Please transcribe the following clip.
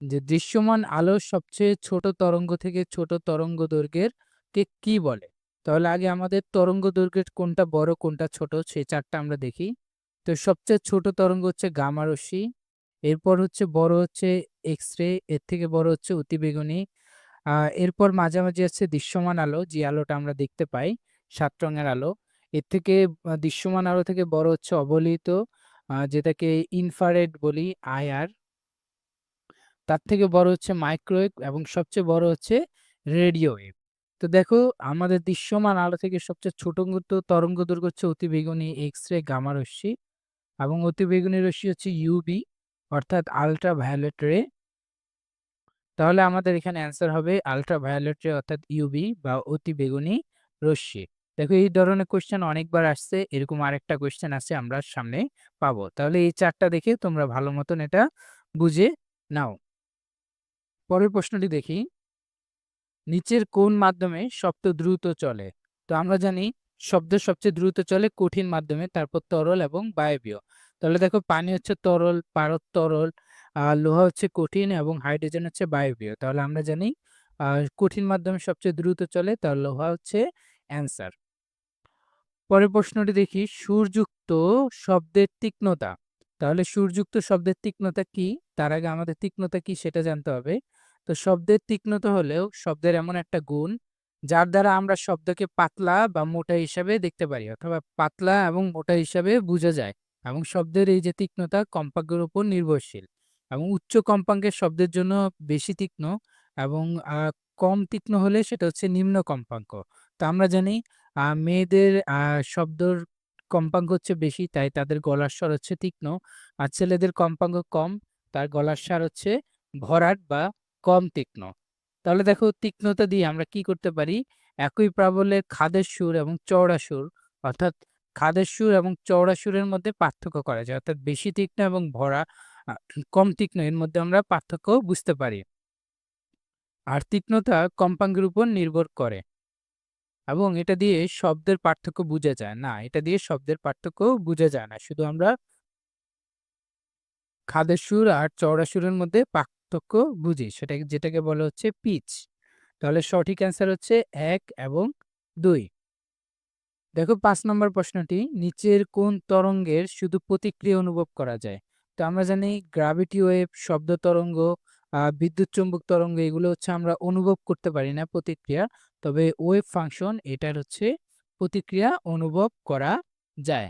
যে দৃশ্যমান আলোর সবচেয়ে ছোট তরঙ্গ থেকে ছোট তরঙ্গ দৈর্ঘ্যের কে কি বলে? তাহলে আগে আমাদের তরঙ্গ দৈর্ঘ্যের কোনটা বড় কোনটা ছোট সেই চারটা আমরা দেখি। তো সবচেয়ে ছোট তরঙ্গ হচ্ছে গামা রশ্মি। এরপর হচ্ছে বড় হচ্ছে এক্স-রে, এর থেকে বড় হচ্ছে অতিবেগুনি। এরপর মাঝামাঝি আছে দৃশ্যমান আলো, যে আলোটা আমরা দেখতে পাই, সাত রঙের আলো। এর থেকে দৃশ্যমান আলো থেকে বড় হচ্ছে অবলিত যেটাকে ইনফ্রারেড বলি আইআর। তার থেকে বড় হচ্ছে মাইক্রোওয়েভ এবং সবচেয়ে বড় হচ্ছে রেডিও ওয়েভ। তো দেখো আমাদের দৃশ্যমান আলো থেকে সবচেয়ে ছোট তরঙ্গ দৈর্ঘ্য হচ্ছে অতিবেগুনি এক্স-রে, গামা রশ্মি এবং অতিবেগুনি রশ্মি হচ্ছে ইউবি অর্থাৎ আল্ট্রা ভায়োলেট রে। তাহলে আমাদের এখানে অ্যান্সার হবে আল্ট্রা ভায়োলেট রে অর্থাৎ ইউবি বা অতিবেগুনি রশ্মি। দেখো এই ধরনের কোয়েশ্চেন অনেকবার আসছে। এরকম আরেকটা কোয়েশ্চেন আছে আমরা সামনে পাবো। তাহলে এই চারটা দেখে তোমরা ভালো মতন এটা বুঝে নাও। পরের প্রশ্নটি দেখি। নিচের কোন মাধ্যমে শব্দ দ্রুত চলে? তো আমরা জানি শব্দ সবচেয়ে দ্রুত চলে কঠিন মাধ্যমে, তারপর তরল এবং বায়বীয়। তাহলে দেখো পানি হচ্ছে তরল, পারদ তরল, লোহা হচ্ছে কঠিন এবং হাইড্রোজেন হচ্ছে বায়বীয়। তাহলে আমরা জানি কঠিন মাধ্যমে সবচেয়ে দ্রুত চলে তাহলে লোহা হচ্ছে অ্যান্সার। পরের প্রশ্নটি দেখি সুরযুক্ত শব্দের তীক্ষ্ণতা। তাহলে সুরযুক্ত শব্দের তীক্ষ্ণতা কি? তার আগে আমাদের তীক্ষ্ণতা কি সেটা জানতে হবে। তো শব্দের তীক্ষ্ণতা হলেও শব্দের এমন একটা গুণ, যার দ্বারা আমরা শব্দকে পাতলা বা মোটা হিসাবে দেখতে পারি অথবা পাতলা এবং মোটা হিসাবে বোঝা যায় এবং শব্দের এই যে তীক্ষ্ণতা কম্পাঙ্কের উপর নির্ভরশীল এবং উচ্চ কম্পাঙ্কের শব্দের জন্য বেশি তীক্ষ্ণ এবং কম তীক্ষ্ণ হলে সেটা হচ্ছে নিম্ন কম্পাঙ্ক। তো আমরা জানি মেয়েদের শব্দর কম্পাঙ্ক হচ্ছে বেশি, তাই তাদের গলার স্বর হচ্ছে তীক্ষ্ণ। আর ছেলেদের কম্পাঙ্ক কম, তার গলার স্বর হচ্ছে ভরাট বা কম তীক্ষ্ণ। তাহলে দেখো তীক্ষ্ণতা দিয়ে আমরা কি করতে পারি? একই প্রাবল্যের খাদের সুর এবং চওড়া সুর, অর্থাৎ খাদের সুর এবং চওড়া সুরের মধ্যে পার্থক্য করা যায়। অর্থাৎ বেশি তীক্ষ্ণ এবং ভরা কম তীক্ষ্ণ, এর মধ্যে আমরা পার্থক্য বুঝতে পারি। আর তীক্ষ্ণতা কম্পাঙ্কের উপর নির্ভর করে। এবং এটা দিয়ে শব্দের পার্থক্য বুঝা যায় না। এটা দিয়ে শব্দের পার্থক্য বুঝা যায় না। শুধু আমরা খাদের সুর আর চওড়া সুরের মধ্যে পার্থক্য বুঝি। সেটা যেটাকে বলা হচ্ছে পিচ। তাহলে সঠিক অ্যান্সার হচ্ছে এক এবং দুই দেখো পাঁচ নম্বর প্রশ্নটি নিচের কোন তরঙ্গের শুধু প্রতিক্রিয়া অনুভব করা যায়? তো আমরা জানি গ্রাভিটি ওয়েভ, শব্দ তরঙ্গ, বিদ্যুৎ চুম্বক তরঙ্গ এগুলো হচ্ছে আমরা অনুভব করতে পারি না প্রতিক্রিয়া। তবে ওয়েভ ফাংশন এটার হচ্ছে প্রতিক্রিয়া অনুভব করা যায়।